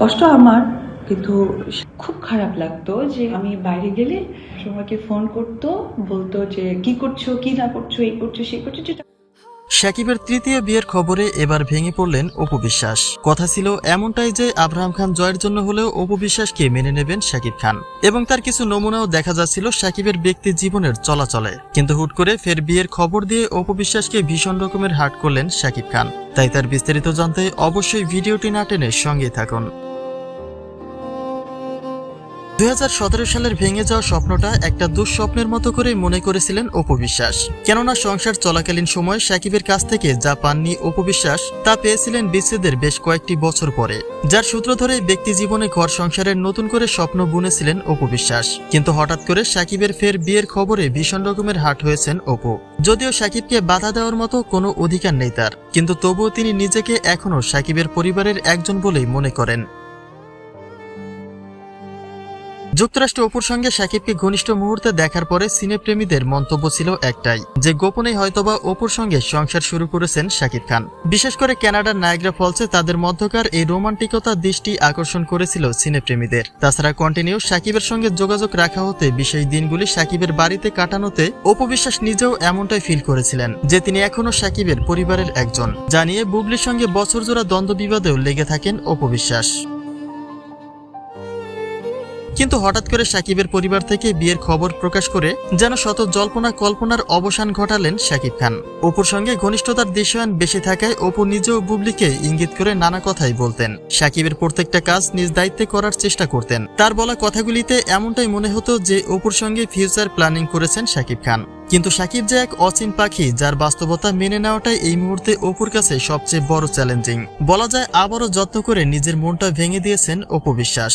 কষ্ট আমার, কিন্তু খুব খারাপ লাগতো যে আমি বাইরে গেলে আমাকে ফোন করতো, বলতো যে কি করছ, কি না করছ, এই করছ সেই করছ যেটা সাকিবের তৃতীয় বিয়ের খবরে এবার ভেঙে পড়লেন অপু বিশ্বাস। কথা ছিল এমনটাই যে আব্রাহাম খান জয়ের জন্য হলেও অপু বিশ্বাসকে মেনে নেবেন শাকিব খান। এবং তার কিছু নমুনাও দেখা যাচ্ছিল সাকিবের ব্যক্তি জীবনের চলাচলে। কিন্তু হুট করে ফের বিয়ের খবর দিয়ে অপু বিশ্বাসকে ভীষণ রকমের হার্ট করলেন শাকিব খান। তাই তার বিস্তারিত জানতে অবশ্যই ভিডিওটি না টেনে সঙ্গেই থাকুন। দু হাজার সতেরো সালের ভেঙে যাওয়া স্বপ্নটা একটা দুঃস্বপ্নের মতো করে মনে করেছিলেন অপু বিশ্বাস। কেননা সংসার চলাকালীন সময় সাকিবের কাছ থেকে যা পাননি অপু বিশ্বাস, তা পেয়েছিলেন বিচ্ছেদের বেশ কয়েকটি বছর পরে। যার সূত্র ধরে ব্যক্তি জীবনে ঘর সংসারের নতুন করে স্বপ্ন বুনেছিলেন অপু বিশ্বাস। কিন্তু হঠাৎ করে সাকিবের ফের বিয়ের খবরে ভীষণ রকমের হাট হয়েছেন অপু। যদিও সাকিবকে বাধা দেওয়ার মতো কোনো অধিকার নেই তার, কিন্তু তবুও তিনি নিজেকে এখনও সাকিবের পরিবারের একজন বলেই মনে করেন। যুক্তরাষ্ট্র অপুর সঙ্গে সাকিবকে ঘনিষ্ঠ মুহূর্তে দেখার পরে সিনেপ্রেমীদের মন্তব্য ছিল একটাই, যে গোপনেই হয়তোবা অপুর সঙ্গে সংসার শুরু করেছেন শাকিব খান। বিশেষ করে কানাডার নায়গ্রা ফলসে তাদের মধ্যকার এই রোমান্টিকতা দৃষ্টি আকর্ষণ করেছিল সিনেপ্রেমীদের। তাছাড়া কন্টিনিউ সাকিবের সঙ্গে যোগাযোগ রাখা হতে বিশেষ দিনগুলি সাকিবের বাড়িতে কাটানোতে অপু বিশ্বাস নিজেও এমনটাই ফিল করেছিলেন, যে তিনি এখনও সাকিবের পরিবারের একজন জানিয়ে বুবলির সঙ্গে বছরজোড়া দ্বন্দ্ব বিবাদেও লেগে থাকেন অপু বিশ্বাস কিন্তু হঠাৎ করে সাকিবের পরিবার থেকে বিয়ের খবর প্রকাশ করে যেন শত জল্পনা কল্পনার অবসান ঘটালেন সাকিব খান। অপুর সঙ্গে ঘনিষ্ঠতার দৃশ্যায়ন বেশি থাকায় অপু নিজেও বুবলিকে ইঙ্গিত করে নানা কথাই বলতেন। সাকিবের প্রত্যেকটা কাজ নিজ দায়িত্বে করার চেষ্টা করতেন। তার বলা কথাগুলিতে এমনটাই মনে হতো যে অপুর সঙ্গে ফিউচার প্ল্যানিং করেছেন সাকিব খান। কিন্তু সাকিব যে এক অচিন পাখি, যার বাস্তবতা মেনে নেওয়াটাই এই মুহূর্তে অপুর কাছে সবচেয়ে বড় চ্যালেঞ্জিং। বলা যায় আবারও যত্ন করে নিজের মনটা ভেঙে দিয়েছেন অপু বিশ্বাস।